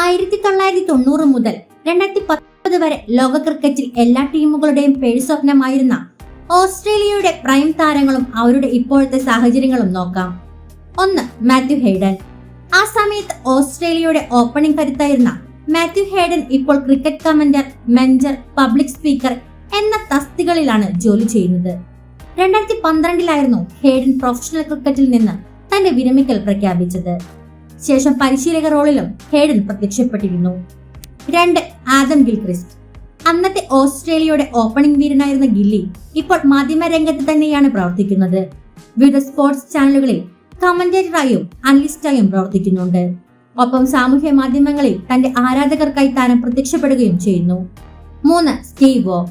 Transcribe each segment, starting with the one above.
ആയിരത്തി തൊള്ളായിരത്തി തൊണ്ണൂറ് മുതൽ രണ്ടായിരത്തി പത്തൊമ്പത് വരെ ലോക ക്രിക്കറ്റിൽ എല്ലാ ടീമുകളുടെയും പേര് സ്വപ്നമായിരുന്ന ഓസ്ട്രേലിയയുടെ പ്രൈം താരങ്ങളും അവരുടെ ഇപ്പോഴത്തെ സാഹചര്യങ്ങളും നോക്കാം. ഒന്ന് മാത്യു ഹെയ്ഡൻ ആ സമയത്ത് ഓസ്ട്രേലിയയുടെ ഓപ്പണിംഗ് കരുത്തായിരുന്ന മാത്യു ഹേഡൻ ഇപ്പോൾ cricket commentator mentor public speaker എന്ന തസ്തികളിലാണ് ജോലി ചെയ്യുന്നത്. രണ്ടായിരത്തി പന്ത്രണ്ടിലായിരുന്നു ഹേഡൻ പ്രൊഫഷണൽ ക്രിക്കറ്റിൽ നിന്ന് തന്റെ വിരമിക്കൽ പ്രഖ്യാപിച്ചത്. ശേഷം പരിശീലക റോളിലും ഹേഡൻ പ്രത്യക്ഷപ്പെട്ടിരുന്നു. രണ്ട് ആദം ഗിൽക്രിസ്റ്റ്. അന്നത്തെ ഓസ്ട്രേലിയയുടെ ഓപ്പണിംഗ് വീരനായിരുന്ന ഗില്ലി ഇപ്പോൾ മാധ്യമ രംഗത്ത് തന്നെയാണ് പ്രവർത്തിക്കുന്നത്. വിവിധ സ്പോർട്സ് ചാനലുകളിൽ കമന്റേറ്ററായും അനലിസ്റ്റായും പ്രവർത്തിക്കുന്നുണ്ട്. ഒപ്പം സാമൂഹ്യ മാധ്യമങ്ങളിൽ തന്റെ ആരാധകർക്കായി താരം പ്രത്യക്ഷപ്പെടുകയും ചെയ്യുന്നു. മൂന്ന് സ്റ്റീവോ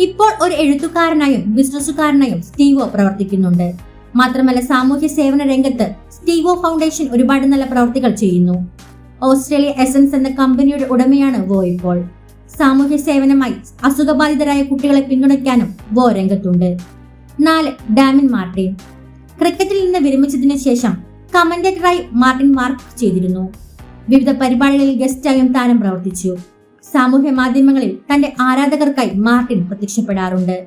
ഇപ്പോൾ ഒരു എഴുത്തുകാരനായും ബിസിനസ്സുകാരനായും സ്റ്റീവോ പ്രവർത്തിക്കുന്നുണ്ട്. മാത്രമല്ല സാമൂഹ്യ സേവന രംഗത്ത് സ്റ്റീവോ ഫൗണ്ടേഷൻ ഒരുപാട് നല്ല പ്രവർത്തികൾ ചെയ്യുന്നു. ഓസ്ട്രേലിയ എസൻസ് എന്ന കമ്പനിയുടെ ഉടമയാണ് വോ ഇപ്പോൾ. സാമൂഹ്യ സേവനമായി അസുഖബാധിതരായ കുട്ടികളെ പിന്തുണയ്ക്കാനും വോ രംഗത്തുണ്ട്. നാല് ഡാമിൻ മാർട്ടിൻ. ക്രിക്കറ്റിൽ നിന്ന് വിരമിച്ചതിനു ശേഷം കമന്റേറ്ററായി മാർട്ടിൻ മാർക്ക് ചെയ്തിരുന്നു. വിവിധ പരിപാടികളിൽ ഗസ്റ്റായും താരം പ്രവർത്തിച്ചു. സാമൂഹ്യ മാധ്യമങ്ങളിൽ തന്റെ ആരാധകർക്കായി മാർട്ടിൻ പ്രത്യക്ഷപ്പെടാറുണ്ട്.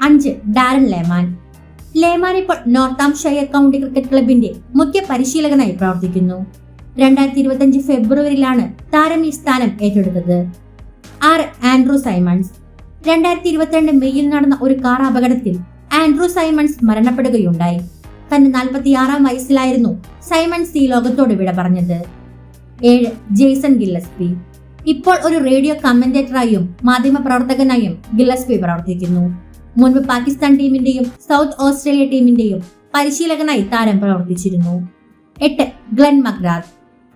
അഞ്ച് ഡാരൻ ലേമാൻ. ലേമാൻ ഇപ്പോൾ നോർത്താം ഷെയർ കൗണ്ടി ക്രിക്കറ്റ് ക്ലബിന്റെ മുഖ്യ പരിശീലകനായി പ്രവർത്തിക്കുന്നു. രണ്ടായിരത്തി ഇരുപത്തിയഞ്ച് ഫെബ്രുവരിയിലാണ് താരം ഈ സ്ഥാനം ഏറ്റെടുത്തത്. ആർ ആൻഡ്രൂ സൈമൺസ്. രണ്ടായിരത്തി ഇരുപത്തിരണ്ട് മെയ്യിൽ നടന്ന ഒരു കാർ അപകടത്തിൽ ആൻഡ്രൂ സൈമൺസ് മരണപ്പെടുകയുണ്ടായി. തന്റെ നാൽപ്പത്തിയാറാം വയസ്സിലായിരുന്നു സൈമൺസ് ഈ ലോകത്തോട് വിട പറഞ്ഞത്. ഏഴ് ജെയ്സൺ ഗില്ലസ്പി. ഇപ്പോൾ ഒരു റേഡിയോ കമന്റേറ്ററായും മാധ്യമ പ്രവർത്തകനായും ഗില്ലസ്പി പ്രവർത്തിക്കുന്നു. മുൻപ് പാകിസ്ഥാൻ ടീമിന്റെയും സൗത്ത് ഓസ്ട്രേലിയ ടീമിന്റെയും പരിശീലകനായി താരം പ്രവർത്തിച്ചിരുന്നു. എട്ട് ഗ്ലെൻ മഗ്രാത്ത്.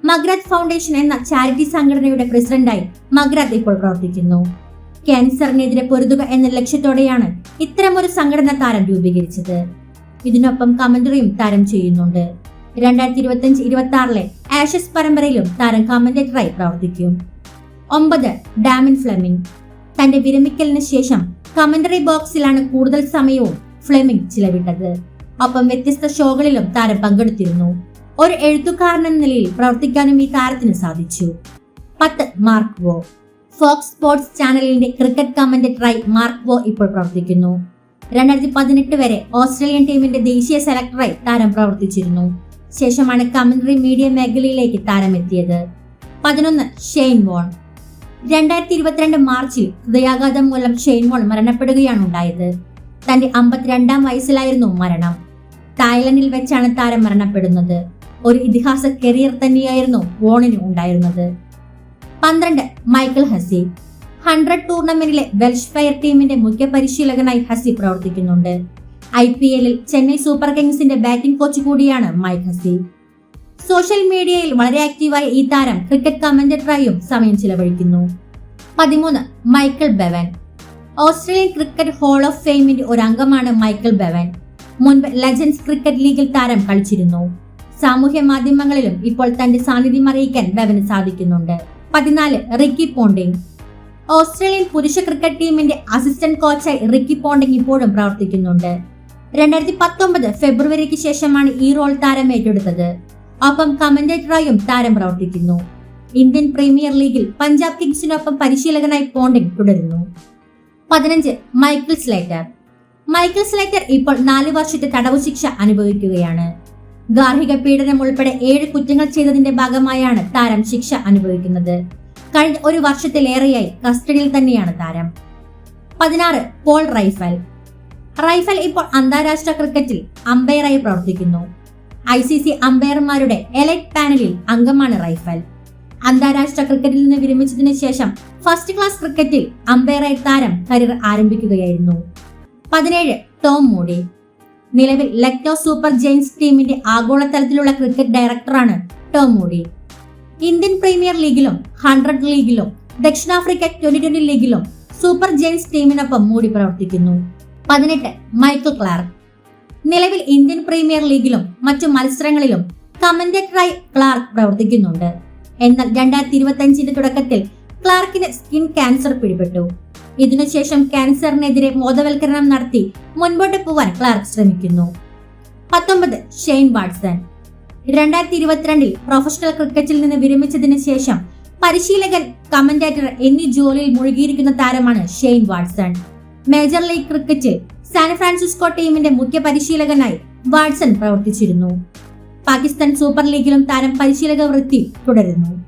മഗ്രാത്ത് ഫൗണ്ടേഷൻ എന്ന ചാരിറ്റി സംഘടനയുടെ പ്രസിഡന്റായി മഗ്രാത്ത് ഇപ്പോൾ പ്രവർത്തിക്കുന്നു. ക്യാൻസറിനെതിരെ പൊരുതുക എന്ന ലക്ഷ്യത്തോടെയാണ് ഇത്തരമൊരു സംഘടന താരം രൂപീകരിച്ചത്. ഇതിനൊപ്പം കമന്ററിയും താരം ചെയ്യുന്നുണ്ട്. രണ്ടായിരത്തി ഇരുപത്തി അഞ്ച് ഇരുപത്തി ആറിലെ ആഷസ് പരമ്പരയിലും താരം കമന്റേറ്ററായി പ്രവർത്തിക്കും. ഒമ്പത് ഡാമിൻ ഫ്ലെമിംഗ്. തന്റെ വിരമിക്കലിന് ശേഷം കമന്ററി ബോക്സിലാണ് കൂടുതൽ സമയവും ഫ്ലെമിംഗ് ചിലവിട്ടത്. ഒപ്പം വ്യത്യസ്ത ഷോകളിലും താരം പങ്കെടുത്തിരുന്നു. ഒരു എഴുത്തുകാരൻ എന്ന നിലയിൽ പ്രവർത്തിക്കാനും ഈ താരത്തിന് സാധിച്ചു. പത്ത് മാർക്ക് വോ. ഫോക്സ് സ്പോർട്സ് ചാനലിന്റെ ക്രിക്കറ്റ് കമന്റേറ്ററായി മാർക്ക് വോ ഇപ്പോൾ പ്രവർത്തിക്കുന്നു. രണ്ടായിരത്തി പതിനെട്ട് വരെ ഓസ്ട്രേലിയൻ ടീമിന്റെ ദേശീയ സെലക്ടറായി താരം പ്രവർത്തിച്ചിരുന്നു. ശേഷമാണ് കമന്ററി മീഡിയ മേഖലയിലേക്ക് താരം എത്തിയത് പതിനൊന്ന് ഷെയ്ൻ വോൺ. രണ്ടായിരത്തി ഇരുപത്തിരണ്ട് മാർച്ചിൽ ഹൃദയാഘാതം മൂലം ഷെയ്ൻ വോൺ മരണപ്പെടുകയാണ് ഉണ്ടായത്. തന്റെ അമ്പത്തിരണ്ടാം വയസ്സിലായിരുന്നു മരണം. തായ്ലൻഡിൽ വെച്ചാണ് താരം മരണപ്പെടുന്നത്. ഒരു ഇതിഹാസ കരിയർ തന്നെയായിരുന്നു വോണിന് ഉണ്ടായിരുന്നത്. പന്ത്രണ്ട് മൈക്കിൾ ഹസി. ഹൺഡ്രഡ് ടൂർണമെന്റിലെ വെൽഷ് ഫയർ ടീമിന്റെ മുഖ്യ പരിശീലകനായി ഹസി പ്രവർത്തിക്കുന്നുണ്ട്. ഐ പി എല്ലിൽ ചെന്നൈ സൂപ്പർ കിങ്സിന്റെ ബാറ്റിംഗ് കോച്ച് കൂടിയാണ് മൈക്ക് ഹസി. സോഷ്യൽ മീഡിയയിൽ വളരെ ആക്റ്റീവായ ഈ താരം ക്രിക്കറ്റ് കമന്റേറ്ററായും സമയം ചിലവഴിക്കുന്നു. പതിമൂന്ന് Michael Bevan. Australian cricket hall of ഫെയിമിന്റെ ഒരു അംഗമാണ് മൈക്കിൾ ബെവൻ. മുൻപ് ലെജൻഡ്സ് ക്രിക്കറ്റ് ലീഗിൽ താരം കളിച്ചിരുന്നു. സാമൂഹ്യ മാധ്യമങ്ങളിലും ഇപ്പോൾ തന്റെ സാന്നിധ്യം അറിയിക്കാൻ ബെവന് സാധിക്കുന്നുണ്ട്. പതിനാല് റിക്കി പോണ്ടിങ്. ഓസ്ട്രേലിയൻ പുരുഷ ക്രിക്കറ്റ് ടീമിന്റെ അസിസ്റ്റന്റ് കോച്ചായി റിക്കി പോണ്ടിങ് ഇപ്പോഴും പ്രവർത്തിക്കുന്നുണ്ട്. രണ്ടായിരത്തി പത്തൊമ്പത് ഫെബ്രുവരിക്ക് ശേഷമാണ് ഈ റോൾ താരം ഏറ്റെടുത്തത്. ഒപ്പം കമന്റേറ്ററായും താരം പ്രവർത്തിക്കുന്നു. ഇന്ത്യൻ പ്രീമിയർ ലീഗിൽ പഞ്ചാബ് കിങ്സിനൊപ്പം പരിശീലകനായി പോണ്ടിങ് തുടരുന്നു. പതിനഞ്ച് മൈക്കിൾ സ്ലേറ്റർ. മൈക്കിൾ സ്ലേറ്റർ ഇപ്പോൾ നാല് വർഷത്തെ തടവു ശിക്ഷ അനുഭവിക്കുകയാണ്. ഗാർഹിക പീഡനം ഉൾപ്പെടെ ഏഴ് കുറ്റങ്ങൾ ചെയ്തതിന്റെ ഭാഗമായാണ് താരം ശിക്ഷ അനുഭവിക്കുന്നത്. കഴിഞ്ഞ ഒരു വർഷത്തിലേറെയായി കസ്റ്റഡിയിൽ തന്നെയാണ് താരം. പതിനാറ് പോൾ റൈഫൽ. റൈഫൽ ഇപ്പോൾ അന്താരാഷ്ട്ര ക്രിക്കറ്റിൽ അമ്പയറായി പ്രവർത്തിക്കുന്നു. ഐ സി സി അമ്പയർമാരുടെ എലൈറ്റ് പാനലിൽ അംഗമാണ് റൈഫൽ. അന്താരാഷ്ട്ര ക്രിക്കറ്റിൽ നിന്ന് വിരമിച്ചതിനു ശേഷം ഫസ്റ്റ് ക്ലാസ് ക്രിക്കറ്റിൽ അമ്പയറായി താരം കരിയർ ആരംഭിക്കുകയായിരുന്നു. പതിനേഴ് ടോം മോഡി. നിലവിൽ ലക്നോ സൂപ്പർ ജെയിൻസ് ടീമിന്റെ ആഗോളതലത്തിലുള്ള ക്രിക്കറ്റ് ഡയറക്ടറാണ് ടോം മോഡി. ഇന്ത്യൻ പ്രീമിയർ ലീഗിലും ഹൺഡ്രഡ് ലീഗിലും ദക്ഷിണാഫ്രിക്ക ട്വന്റി ട്വന്റി ലീഗിലും സൂപ്പർ ജെയിൻസ് ടീമിനൊപ്പം മോഡി പ്രവർത്തിക്കുന്നു. പതിനെട്ട് മൈക്കിൾ ക്ലാർക്ക്. നിലവിൽ ഇന്ത്യൻ പ്രീമിയർ ലീഗിലും മറ്റു മത്സരങ്ങളിലും കമന്റേറ്ററായി ക്ലാർക്ക് പ്രവർത്തിക്കുന്നുണ്ട്. എന്നാൽ രണ്ടായിരത്തി ഇരുപത്തി അഞ്ചിന്റെ തുടക്കത്തിൽ ക്ലാർക്കിന് സ്കിൻ ക്യാൻസർ പിടിപെട്ടു. ഇതിനുശേഷം ക്യാൻസറിനെതിരെ ബോധവൽക്കരണം നടത്തി മുൻപോട്ട് പോവാൻ ക്ലാർക്ക് ശ്രമിക്കുന്നു. പത്തൊമ്പത് ഷെയ്ൻ വാട്സൺ. രണ്ടായിരത്തി ഇരുപത്തിരണ്ടിൽ പ്രൊഫഷണൽ ക്രിക്കറ്റിൽ നിന്ന് വിരമിച്ചതിന് ശേഷം പരിശീലകൻ കമന്റേറ്റർ എന്നീ ജോലിയിൽ മുഴുകിയിരിക്കുന്ന താരമാണ് ഷെയ്ൻ വാട്സൺ. മേജർ ലീഗ് ക്രിക്കറ്റിൽ സാൻ ഫ്രാൻസിസ്കോ ടീമിന്റെ മുഖ്യ പരിശീലകനായി വാട്സൺ പ്രവർത്തിച്ചിരുന്നു. പാകിസ്ഥാൻ സൂപ്പർ ലീഗിലും താരം പരിശീലക വൃത്തി തുടരുന്നു.